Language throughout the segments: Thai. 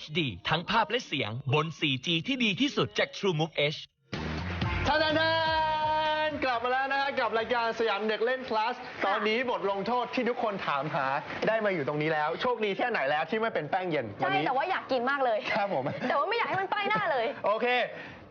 HD ทั้งภาพและเสียงบน 4G ที่ดีที่สุดจาก TrueMove H ท่านท่านกลับมาแล้วนะฮะกับรายการสยามเด็กเล่น plus ตอนนี้บทลงโทษที่ทุกคนถามหาได้มาอยู่ตรงนี้แล้ว โชคดีแค่ไหนแล้วที่ไม่เป็นแป้งเย็นวัใช่นี้แต่ว่าอยากกินมากเลย ครับผม แต่ว่าไม่อยากให้มันป้ายหน้าเลย โอเค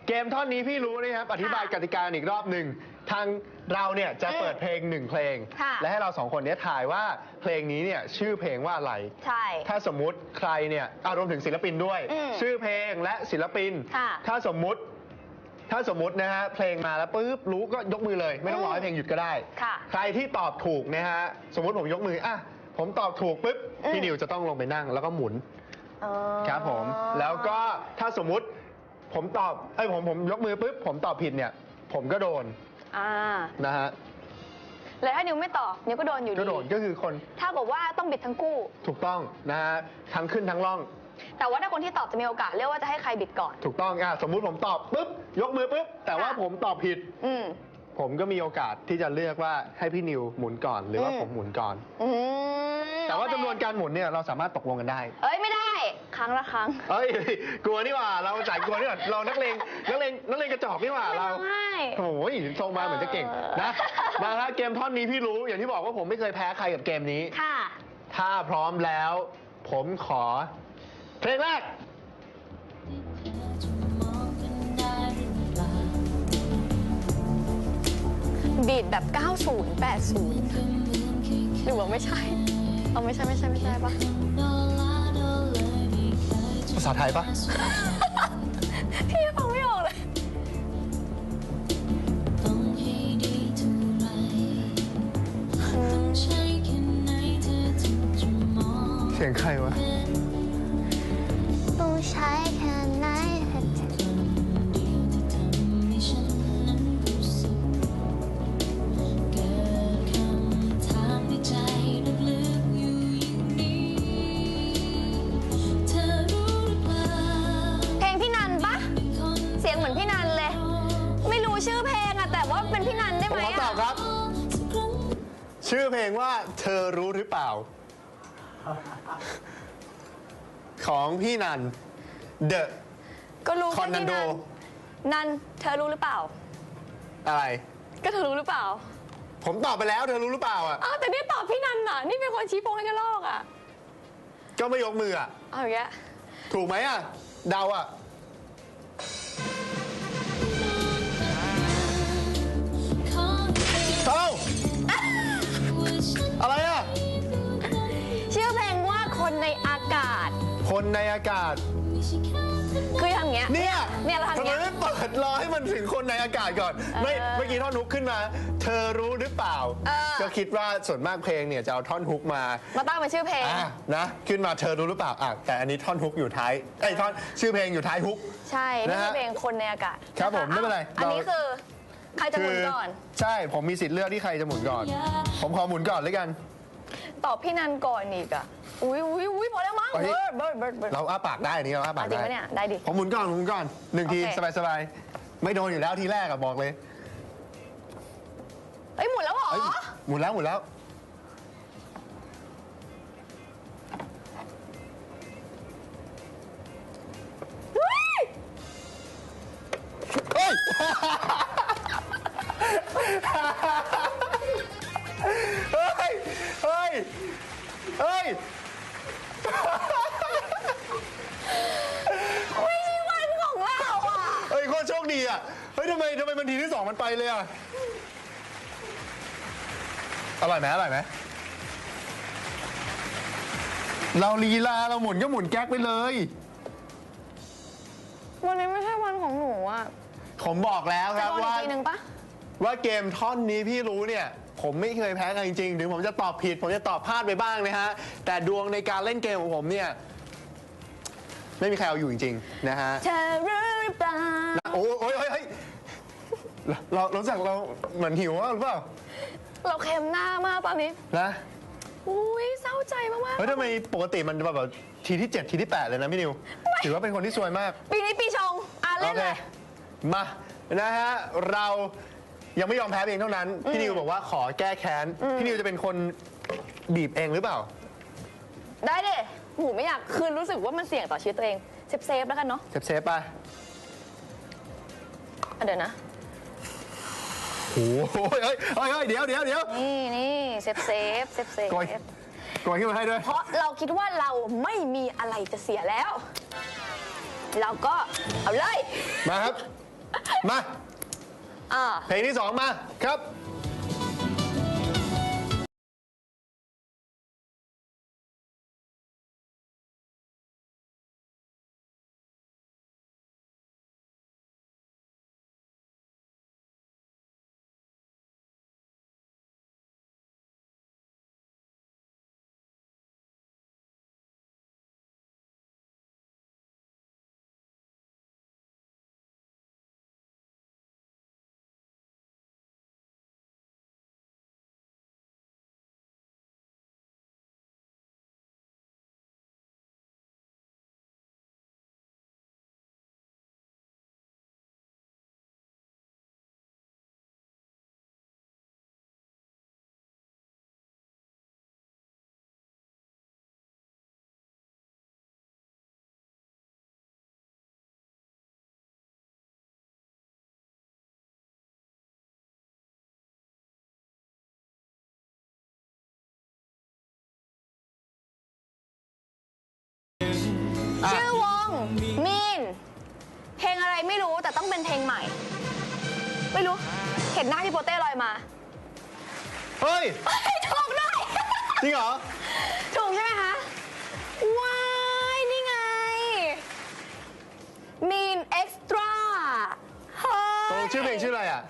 เกมท่อนนี้พี่รู้นะครับ อธิบายกติกาอีกรอบหนึ่ง ทางเราเนี่ยจะเปิดเพลงหนึ่งเพลง ค่ะ และให้เราสองคนเนี้ถ่ายว่าเพลงนี้เนี่ยชื่อเพลงว่าอะไร ใช่ ถ้าสมมุติใครเนี่ยอะรวมถึงศิลปินด้วย อืมชื่อเพลงและศิลปิน ค่ะถ้าสมมุติ ถ้าสมมุตินะฮะเพลงมาแล้วปุ๊บรู้ก็ยกมือเลย ไม่ต้องรอให้เพลงหยุดก็ได้ ค่ะใครที่ตอบถูกนะฮะสมมุติผมยกมืออะผมตอบถูกปุ๊บอืม พี่นิวจะต้องลงไปนั่งแล้วก็หมุนอ๋อ ครับผม แล้วก็ถ้าสมมุติผมตอบเอ้ยผมผมยกมือปุ๊บผมตอบผิดเนี่ย ผมก็โดน อ่านะฮะแล้วถ้านิวไม่ตอบนิวก็โดนอยู่ดีก็โดนก็คือคนถ้ากับว่าต้องบิดทั้งคู่ ถูกต้องนะฮะทั้งขึ้นทั้งล่อง แต่ว่าถ้าคนที่ตอบจะมีโอกาสเรียกว่าจะให้ใครบิดก่อน ถูกต้องอะสมมุติผมตอบปุ๊บยกมือปุ๊บแต่ว่าค่ะผมตอบผิด อืมผมก็มีโอกาสที่จะเลือกว่าให้พี่นิวหมุนก่อน หรือว่าอืมผมหมุนก่อน อืมแต่ว่าโอเคจำนวนการหมุนเนี่ยเราสามารถตกลงกันได้ เอ้ยไม่ได้ ครั้งละครั้งเอ้ยกลัวนี่หว่า เราจ่ายกลัวนี่หว่าเรานักเลงนักเลงนักเลงกระจอกนี่หว่าเรา ไม่ โอ้ยทรงมาเหมือนจะเก่งเออนะ มาฮะเกมท่อนนี้พี่รู้อย่างที่บอกว่าผมไม่เคยแพ้ใครกับเกมนี้ ค่ะ ถ้าพร้อมแล้ว ผมขอ เพลงแรก บีดแบบ 90 80 หรือว่าไม่ใช่ เอาไม่ใช่ไม่ใช่ไม่ใช่ปะ ภาษ ได้ผมไหมขอตออะบครับ ชื่อเพลงว่าเธอรู้หรือเปล่า ของพี่นัน The ก็รู้คอนนันโดแค่พี่นันเธอรู้หรือเปล่า อะไร ก็เธอรู้หรือเปล่าผมตอบไปแล้วเธอรู้หรือเปล่าอะ อ้าวแต่นี่ตอบพี่นันน่ะ นี่เป็นคนชี้โพงให้กระลอกอะก็ไม่ยกมืออะ เอาอย่างเงี้ย ถูกไหมอะ เดาอะ คนในอากาศ คือทำอย่างเงี้ย เนี่ยเนี่ยเราทำอทำย่างไมเงี้ย ไม่เปิดรอให้มันถึงคนในอากาศก่อน ไม่เออเมื่อกี้ท่อนฮุกขึ้นมา เธอรู้หรือเปล่า เออ ก็คิดว่าส่วนมากเพลงเนี่ยจะเอาท่อนฮุกมา มาตั้งเป็นชื่อเพลง อะนะขึ้นมาเธอรู้หรือเปล่าอะแต่อันนี้ท่อนฮุกอยู่ท้ายไอ้ยท่อนชื่อเพลงอยู่ท้ายฮุก ใช่นี่นะคืฮะอเพลงคนในอากาศครับผมะะไม่เป็นไรอันนี้เรา คือ ใครจะหมุนก่อน ใช่ผมมีสิทธิ์เลือกที่ใครจะหมุนก่อน ผมขอหมุนก่อนเลยกัน ตอบพี่นันก่อนอีกอะ อุ้ยอุ้ยอุ้ยพอแล้วมั้งเฮ้ยเบิร์ดเบิร์ดเบิร์ดเราอ้าปากได้อันนี้เราอ้าปากจริงได้ปะเนี่ยได้ดิ ผมหมุนก่อนผมหมุนก่อนหนึ่งทีโอเค สบายสบายๆไม่โดนอยู่แล้วทีแรกอะบอกเลยเอ้ยหมุนแล้วเหรอเอ้ยหมุนแล้วหมุนแล้วอุ๊ยเฮ้ย เฮ้ยเฮ้ยเฮ้ย ไม่ใช่วันของเราอะ เฮ้ยโคตรโชค ดีอะ เฮ้ยทำไมทำไมมันทีที่สองมันไปเลยอะ อร่อยไหมอร่อยไหม เราลีลาเราหมุนก็หมุนแก๊กไปเลย วันนี้ไม่ใช่วันของหนูอะผมบอกแล้วคจะรับโดนอีว่ากทีนึงปะว่าเกมท่อนนี้พี่รู้เนี่ย ผมไม่เคยแพ้ใครจริงๆ ถึงผมจะตอบผิด ผมจะตอบพลาดไปบ้างนะฮะ แต่ดวงในการเล่นเกมของผมเนี่ย ไม่มีใครเอาอยู่จริงๆนะฮะเธอรู้หรือเปล่าโอ้โอ้ยโอ้ยเฮ้ยเราเรารู้จักเราเหมือนหิวอะหรือเปล่าเราเค็มหน้ามากตอนนี้ นะอุ้ยเศร้าใจมากเฮ้ยทำไมปกติมันแบบแบบทีที่ 7 ทีที่ 8 เลยนะพี่นิว ถือว่าเป็นคนที่ซวยมาก ๆ ปีนี้ปีชงอะเล่นเลย มานะฮะเรายังไม่ยอมแพ้เพียงเท่านั้น พี่นิวบอกว่าขอแก้แค้น พี่นิวจะเป็นคนบีบเองหรือเปล่า ได้ดิหนูไม่อยากคือรู้สึกว่ามันเสี่ยงต่อชีวิตตัวเองเซฟเซฟๆแล้วกันเนาะเซฟเซฟๆไปอะเดี๋ยวนะ โอ้โหเฮ้ยเฮ้ยเฮ้ยเดี๋ยวเดี๋ยวเดี๋ยวนี่นี่เซฟเซฟเซฟเซฟโกยโกยขึ้นมาให้ด้วย เพราะเราคิดว่าเราไม่มีอะไรจะเสียแล้ว เราก็เอาเลยมาครับ มา อ่า เพลงที่สองมาครับ ชื่อวงมีนเพลงอะไรไม่รู้แต่ต้องเป็นเพลงใหม่ ไม่รู้ เห็นหน้าพี่โปเต้ลอยมาเฮ้ยเฮ้ยถูกด้วยจริงเหรอ ถูกใช่ไหมคะว้ายนี่ไงมีนเอ็กซ์ตร้าเฮ้ตกลย งชื่อเพลงชื่ออะไรอะ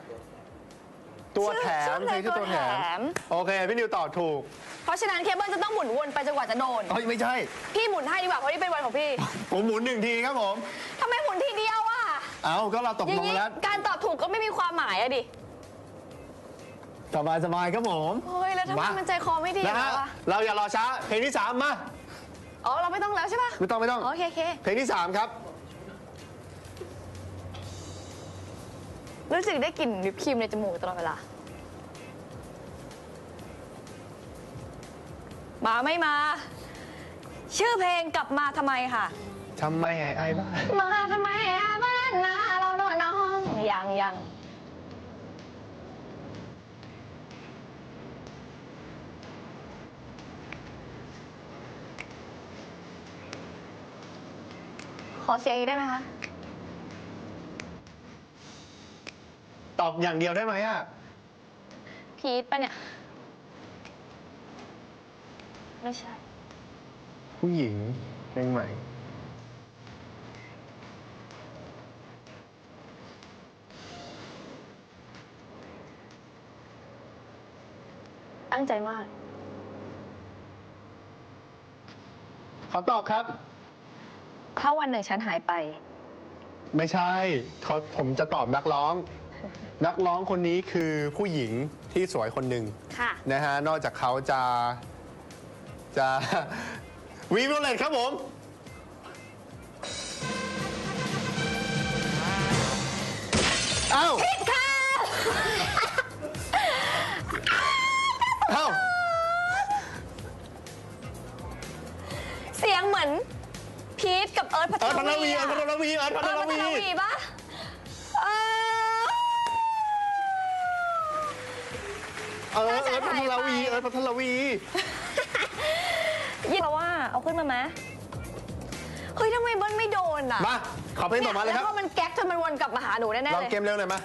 ตัวแถมชื่อเพลงชื่อตัวแถตัวแถม ม โอเค พี่นิวตอบถูก เพราะฉะนั้นเคเบิลจะต้องหมุนวนไปจนกว่าจะโดน เฮ้ยไม่ใช่ พี่หมุนให้ดีกว่าเพราะนี่เป็นวันของพี่ผมหมุนหนึ่งทีครับผม ทำไมหมุนทีเดียวอะเอ้าก็เราตกอย่าลงงนี้แล้วการตอบถูกก็ไม่มีความหมายอะดิสบายสบายๆครับผมเฮ้ยแล้วทำไมมามัมันใจคอไม่ดีนะแล้ฮะวอะเราอย่ารอช้าเพลงที่สามมาอ๋อเราไม่ต้องแล้วใช่ปะไม่ต้องไม่ต้อง โอเคโอเคเพลงที่สามครับ รู้สึกได้กลิ่นวิปครีมในจมูกตลอดเวลา มาไม่มา ชื่อเพลงกลับมาทำไมค่ะ ทำไมไอ้ไอ้บ้ามาทำไมอะบ้านนาเราโดนน้องยังยังขอเสียงอีกได้ไหมคะ ตอบอย่างเดียวได้ไหมอะ พีทปะเนี่ย ไม่ใช่ ผู้หญิงเพลงใหม่ ตั้งใจมาก ขอตอบครับ ถ้าวันหนึ่งฉันหายไป ไม่ใช่เขาผมจะตอบนักร้อง นักร้องคนนี้คือผู้หญิงที่สวยคนหนึ่งค่ะ นะฮะ นอกจากเขาจะ จะวีวิลเลตครับผมเอ้าผิดค่ะเอ้าเสียงเหมือนพีทกับเอิร์ธพัเอิร์ธพัทรวีอะเอิร์ธพัทรวีเอิร์ธพัทเอิรร์ธพัวีทรวีปะเออเออเอิร์ธพัทรวีเอิร์ธพัทรวี ยินเพราะว่าเอาขึ้นมาไหมเฮ้ยทำไมเบิ้ลไม่โดนอะมาขอเพลงต่อมาเลยครับ แล้วพอมันแก๊กจนมันวนกลับมาหาหนูแน่ๆเราเลย เกมเร็วหน่อยมา